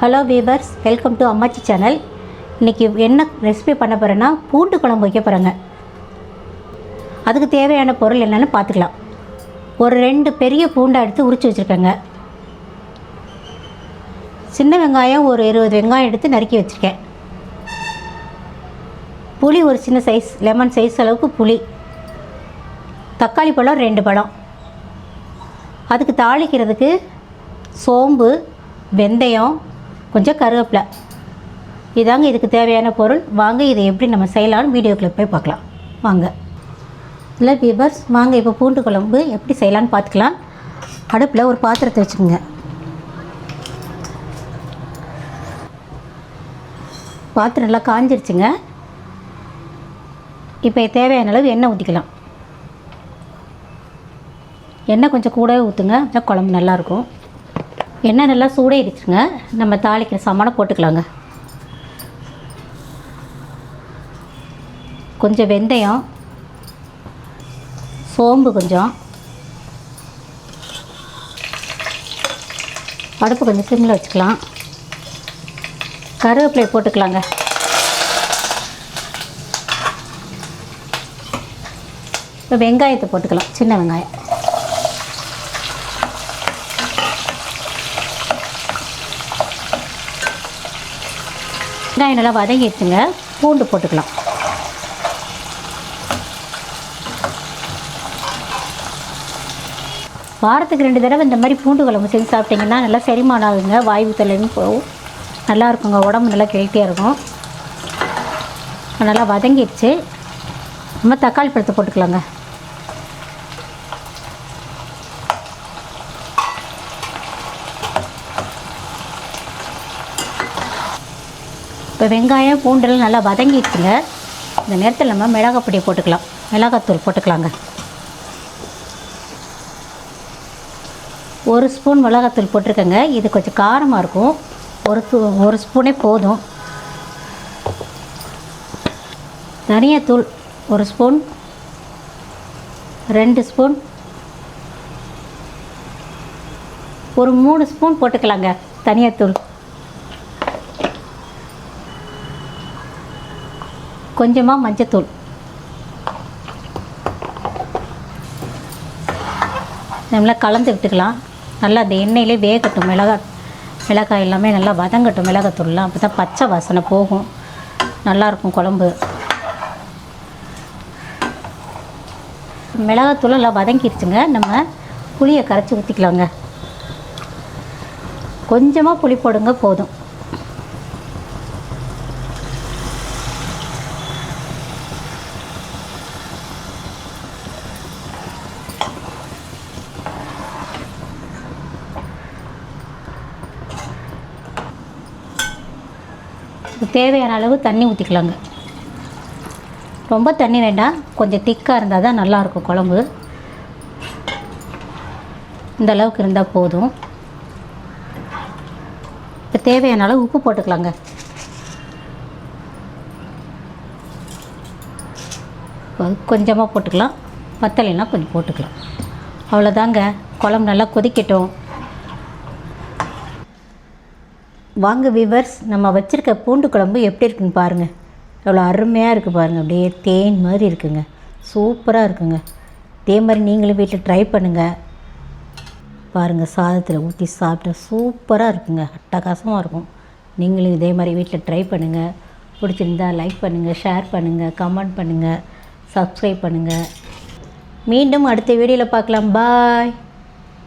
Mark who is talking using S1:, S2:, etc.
S1: Hello viewers welcome to Ammachi channel இன்றைக்கி என்ன recipe பண்ண போகிறேன்னா பூண்டு குழம்பு வைக்க போகிறேங்க அதுக்கு தேவையான பொருள் என்னென்னு பார்த்துக்கலாம். ஒரு ரெண்டு பெரிய பூண்டை எடுத்து உரித்து வச்சுருக்கேங்க. சின்ன வெங்காயம் ஒரு இருபது வெங்காயம் எடுத்து நறுக்கி வச்சுருக்கேன். புளி ஒரு சின்ன சைஸ் லெமன் சைஸ் அளவுக்கு புளி. தக்காளி பழம் ரெண்டு பழம். அதுக்கு தாளிக்கிறதுக்கு சோம்பு வெந்தயம் கொஞ்சம் கருவேப்பிலை. இதாங்க இதுக்கு தேவையான பொருள். வாங்க இதை எப்படி நம்ம செய்யலாம்னு வீடியோக்குள்ள போய் பார்க்கலாம். வாங்க. இல்லை பீபர்ஸ் வாங்க இப்போ பூண்டு குழம்பு எப்படி செய்யலான்னு பார்த்துக்கலாம். அடுப்பில் ஒரு பாத்திரத்தை வச்சுக்கோங்க. பாத்திரம் நல்லா காஞ்சிருச்சுங்க. இப்போ தேவையான அளவு எண்ணெய் ஊற்றிக்கலாம். எண்ணெய் கொஞ்சம் கூடவே ஊற்றுங்க. அப்போ குழம்பு நல்லாயிருக்கும். எண்ணெய் நல்லா சூடேறிச்சுங்க நம்ம தாளிக்கிற சாமானை போட்டுக்கலாங்க. கொஞ்சம் வெந்தயம் சோம்பு கொஞ்சம் அடுப்பு கொஞ்சம் சிம்மில் வச்சுக்கலாம். கருவேப்பிலை போட்டுக்கலாங்க. இப்போ வெங்காயத்தை போட்டுக்கலாம். சின்ன வெங்காயம். வெங்காயம் நல்லா வதங்கிடுச்சுங்க. பூண்டு போட்டுக்கலாம். வாரத்துக்கு ரெண்டு தடவை இந்த மாதிரி பூண்டு குழம்பு செஞ்சு சாப்பிட்டிங்கன்னா நல்லா செரிமானம் ஆகுங்க. வாய்வு தொலைன்னு போகும் நல்லா இருக்குங்க. உடம்பு நல்லா ஹெல்த்தியாக இருக்கும். நல்லா வதங்கிடுச்சு. நம்ம தக்காளி பழத்தை போட்டுக்கலாங்க. இப்போ வெங்காயம் பூண்டெல்லாம் நல்லா வதங்கிடுச்சுங்க. இந்த நேரத்தில் நம்ம மிளகாய் பொடியை போட்டுக்கலாம். மிளகாத்தூள் போட்டுக்கலாங்க. ஒரு ஸ்பூன் மிளகாத்தூள் போட்டிருக்கேங்க. இது கொஞ்சம் காரமாக இருக்கும். ஒரு தூ ஒரு ஸ்பூனே போதும். தனியாத்தூள் ஒரு ஸ்பூன். ரெண்டு ஸ்பூன். ஒரு மூணு ஸ்பூன் போட்டுக்கலாங்க தனியாத்தூள். கொஞ்சமாக மஞ்சத்தூள். நல்லா கலந்து விட்டுக்கலாம். நல்லா அந்த எண்ணெயிலே வேகட்டும். மிளகாய் மிளகாய் எல்லாமே நல்லா வதங்கட்டும். மிளகாத்தூள்லாம். அப்போ தான் பச்சை வாசனை போகும். நல்லாயிருக்கும் குழம்பு. மிளகாத்தூள் எல்லாம் வதங்கிடுச்சுங்க நம்ம புளியை கரைச்சி ஊற்றிக்கலாங்க கொஞ்சமாக புளி போடுங்க போதும். தேவையான அளவு தண்ணி ஊற்றிக்கலாங்க ரொம்ப தண்ணி வேண்டாம். கொஞ்சம் திக்காக இருந்தால் தான் நல்லாயிருக்கும் குழம்பு. இந்த அளவுக்கு இருந்தால் போதும். இப்போ தேவையான அளவு உப்பு போட்டுக்கலாங்க. கொஞ்சமாக போட்டுக்கலாம். பத்தலைன்னா கொஞ்சம் போட்டுக்கலாம். அவ்வளோதாங்க குழம்பு நல்லா கொதிக்கட்டும். வாங்க விவர்ஸ் நம்ம வச்சுருக்க பூண்டு குழம்பு எப்படி இருக்குன்னு பாருங்கள் எவ்வளோ அருமையாக இருக்குது பாருங்கள் அப்படியே தேன் மாதிரி இருக்குங்க. சூப்பராக இருக்குங்க. இதே மாதிரி நீங்களும் வீட்டில் ட்ரை பண்ணுங்கள் பாருங்கள் சாதத்தில் ஊற்றி சாப்பிட்டா சூப்பராக இருக்குங்க. அட்டகாசமாக இருக்கும். நீங்களும் இதே மாதிரி வீட்டில் ட்ரை பண்ணுங்கள் பிடிச்சிருந்தா லைக் பண்ணுங்கள் ஷேர் பண்ணுங்கள் கமெண்ட் பண்ணுங்கள் சப்ஸ்கிரைப் பண்ணுங்கள் மீண்டும் அடுத்த வீடியோவில் பார்க்கலாம். பாய்